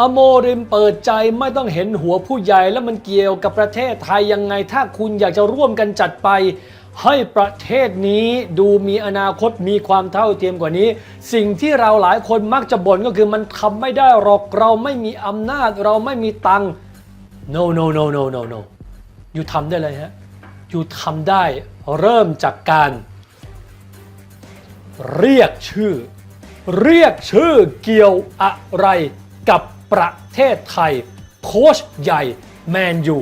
อโมริมเปิดใจไม่ต้องเห็นหัวผู้ใหญ่แล้วมันเกี่ยวกับประเทศไทยยังไง ถ้าคุณอยากจะร่วมกันจัดไป ให้ประเทศนี้ดูมีอนาคตมีความเท่าเทียมกว่านี้ สิ่งที่เราหลายคนมักจะบ่นก็คือมันทำไม่ได้หรอกเราไม่มีอำนาจเราไม่มีตังค์ no no no no no no อยู่ทำได้เลยฮะอยู่ทำได้เริ่มจากการ เรียกชื่อ เรียกชื่อเกี่ยวอะไรกับ ประเทศไทย โค้ชใหญ่ แมนยู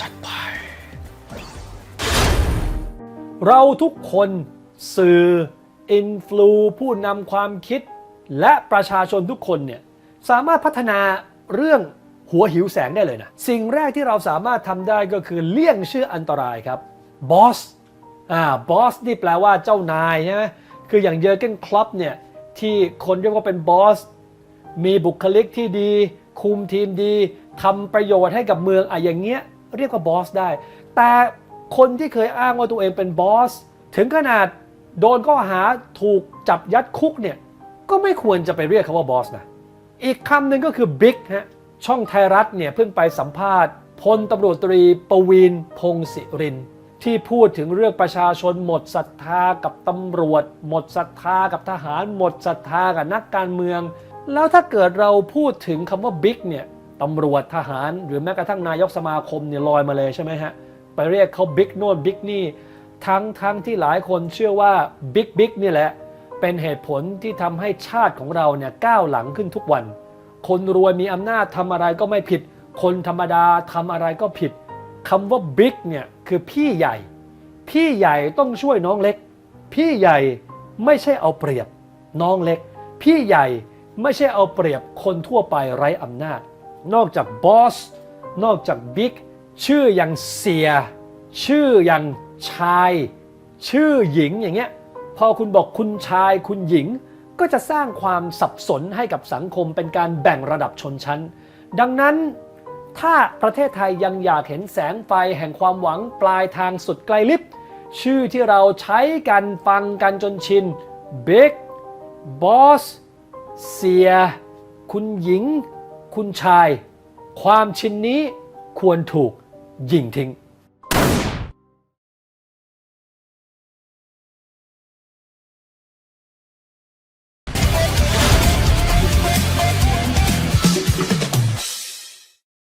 จัดไป เราทุกคนสื่อ อินฟลูผู้นำความคิด และประชาชนทุกคนเนี่ย สามารถพัฒนาเรื่องหัวหิวแสงได้เลยนะ สิ่งแรกที่เราสามารถทำได้ก็คือเลี่ยงชื่ออันตรายครับบอสอ่าบอสนี่แปลว่าเจ้านายใช่ไหมคืออย่างเยอร์เกนคลับเนี่ยที่คนเรียกว่าเป็นบอส มีบุคลิกที่ดี คุมทีมดีทำประโยชน์ให้กับเมืองอะอย่างเงี้ยเรียกว่าบอสได้ แต่คนที่เคยอ้างว่าตัวเองเป็นบอส ถึงขนาดโดนข้อหาถูกจับยัดคุกเนี่ยก็ไม่ควรจะไปเรียกเขาว่าบอสนะอีกคำหนึ่งก็คือบิ๊กฮะช่องไทยรัฐเนี่ยเพิ่งไปสัมภาษณ์พลตำรวจตรีประวีนพงศิริน ที่พูดถึงเรื่องประชาชนหมดศรัทธากับตำรวจ หมดศรัทธากับทหาร หมดศรัทธากับนักการเมือง แล้วถ้าเกิดเราพูดถึงคำว่าบิ๊กเนี่ยตำรวจทหารหรือแม้กระทั่งนายกสมาคมเนี่ยลอยมาเลยใช่ไหมฮะ ไปเรียกเขาบิ๊กโน่นบิ๊กนี่ทั้งทั้งที่หลายคนเชื่อว่าบิ๊กบิ๊กนี่แหละ เป็นเหตุผลที่ทำให้ชาติของเราเนี่ยก้าวหลังขึ้นทุกวัน คนรวยมีอำนาจทำอะไรก็ไม่ผิด คนธรรมดาทำอะไรก็ผิดคำว่าบิ๊กเนี่ยคือพี่ใหญ่ พี่ใหญ่ต้องช่วยน้องเล็ก พี่ใหญ่ไม่ใช่เอาเปรียบน้องเล็ก พี่ใหญ่ ไม่ใช่เอาเปรียบคนทั่วไปไร้อำนาจ นอกจากบอส นอกจากบิ๊ก ชื่ออย่างเสีย ชื่ออย่างชาย ชื่อหญิงอย่างเงี้ย พอคุณบอกคุณชายคุณหญิง ก็จะสร้างความสับสนให้กับสังคมเป็นการแบ่งระดับชนชั้น ดังนั้นถ้าประเทศไทยยังอยากเห็นแสงไฟแห่งความหวังปลายทางสุดไกลลิบ ชื่อที่เราใช้กันฟังกันจนชิน Big Boss เสีย คุณหญิง คุณชาย ความชินนี้ควรถูกยิงทิ้ง